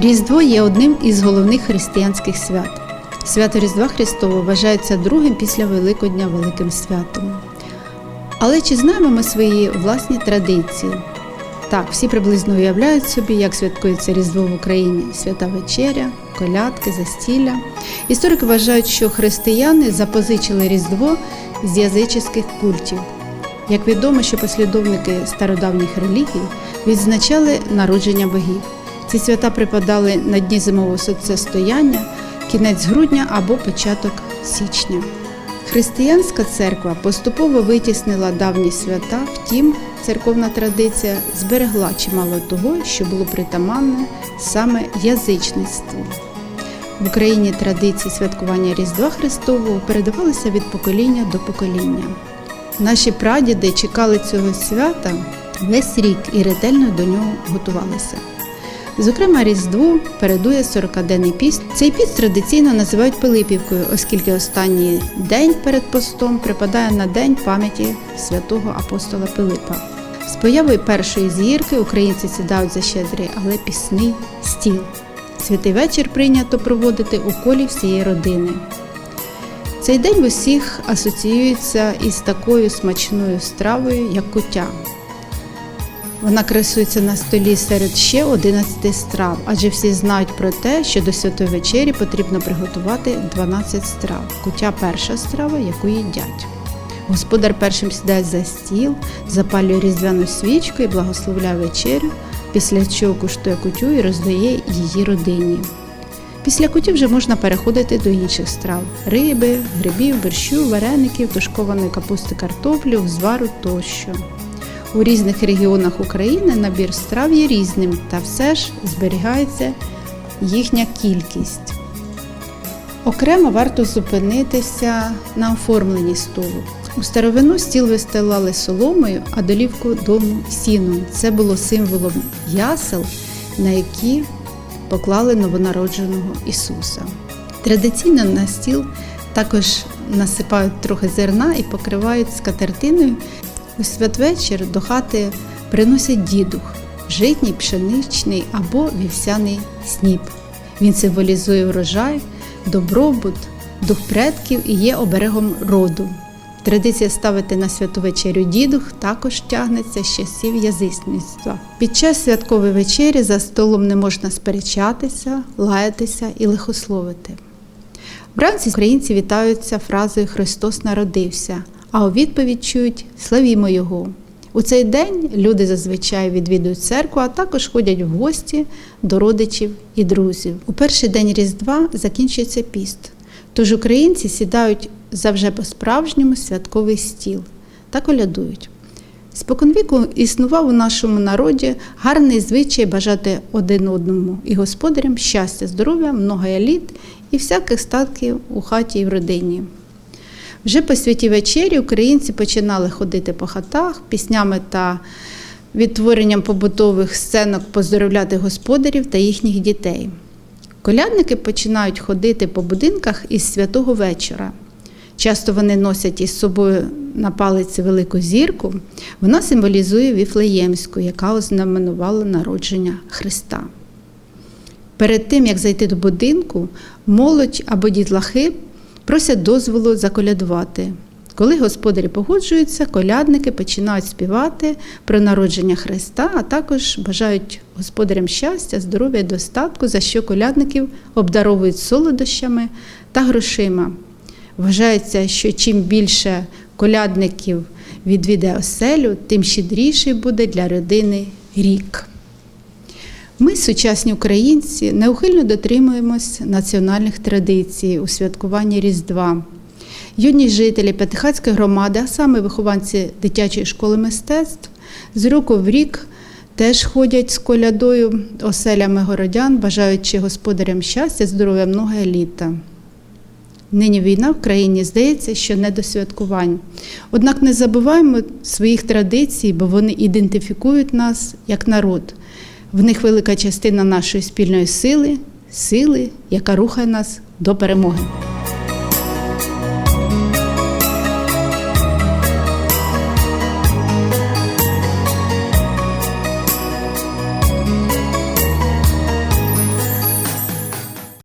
Різдво є одним із головних християнських свят. Свято Різдва Христового вважається другим після Великодня великим святом. Але чи знаємо ми свої власні традиції? Так, всі приблизно уявляють собі, як святкується Різдво в Україні, свята вечеря, колядки, застілля. Історики вважають, що християни запозичили Різдво з язичних культів. Як відомо, що послідовники стародавніх релігій відзначали народження богів. Ці свята припадали на дні зимового сонцестояння, кінець грудня або початок січня. Християнська церква поступово витіснила давні свята, втім, церковна традиція зберегла чимало того, що було притаманне саме язичництву. В Україні традиції святкування Різдва Христового передавалися від покоління до покоління. Наші прадіди чекали цього свята весь рік і ретельно до нього готувалися. Зокрема, Різдву передує 40-денний піст. Цей піст традиційно називають Пилипівкою, оскільки останній день перед постом припадає на день пам'яті святого апостола Пилипа. З появою першої зірки українці сідають за щедрий, але пісний стіл. Святий вечір прийнято проводити у колі всієї родини. Цей день в усіх асоціюється із такою смачною стравою, як куття. Вона красується на столі серед ще 11 страв, адже всі знають про те, що до святої вечері потрібно приготувати 12 страв. Куття перша страва, яку їдять. Господар першим сідає за стіл, запалює різдвяну свічку і благословляє вечерю, після чого куштує кутю і роздає її родині. Після куті вже можна переходити до інших страв: риби, грибів, борщу, вареників, тушкованої капусти картоплі, узвару тощо. У різних регіонах України набір страв є різним, та все ж зберігається їхня кількість. Окремо варто зупинитися на оформленні столу. У старовину стіл вистилали соломою, а долівку дому сіном. Це було символом ясел, на які поклали новонародженого Ісуса. Традиційно на стіл також насипають трохи зерна і покривають скатертиною. У святвечір до хати приносять дідух, житній, пшеничний або вівсяний сніп. Він символізує врожай, добробут, дух предків і є оберегом роду. Традиція ставити на святу вечерю дідух також тягнеться з часів язичництва. Під час святкової вечері за столом не можна сперечатися, лаятися і лихословити. Вранці українці вітаються фразою Христос народився, а у відповідь чують Славімо Його. У цей день люди зазвичай відвідують церкву, а також ходять в гості до родичів і друзів. У перший день Різдва закінчується піст. Тож українці сідають за вже по-справжньому святковий стіл та колядують. Споконвіку існував у нашому народі гарний звичай бажати один одному і господарям щастя, здоров'я, много еліт і всяких статків у хаті і в родині. Вже по святій вечері українці починали ходити по хатах, піснями та відтворенням побутових сценок поздоровляти господарів та їхніх дітей. Колядники починають ходити по будинках із святого вечора. Часто вони носять із собою на палиці велику зірку. Вона символізує Віфлеємську, яка ознаменувала народження Христа. Перед тим, як зайти до будинку, молодь або дітлахи просять дозволу заколядувати. Коли господарі погоджуються, колядники починають співати про народження Христа, а також бажають господарям щастя, здоров'я і достатку, за що колядників обдаровують солодощами та грошима. Вважається, що чим більше колядників відвідає оселю, тим щедріший буде для родини рік. Ми, сучасні українці, неухильно дотримуємось національних традицій у святкуванні Різдва. Юні жителі П'ятихатської громади, а саме вихованці дитячої школи мистецтв, з року в рік теж ходять з колядою оселями городян, бажаючи господарям щастя, здоров'я много літа. Нині війна в країні здається, що не до святкувань. Однак не забуваємо своїх традицій, бо вони ідентифікують нас як народ. В них велика частина нашої спільної сили, сили, яка рухає нас до перемоги.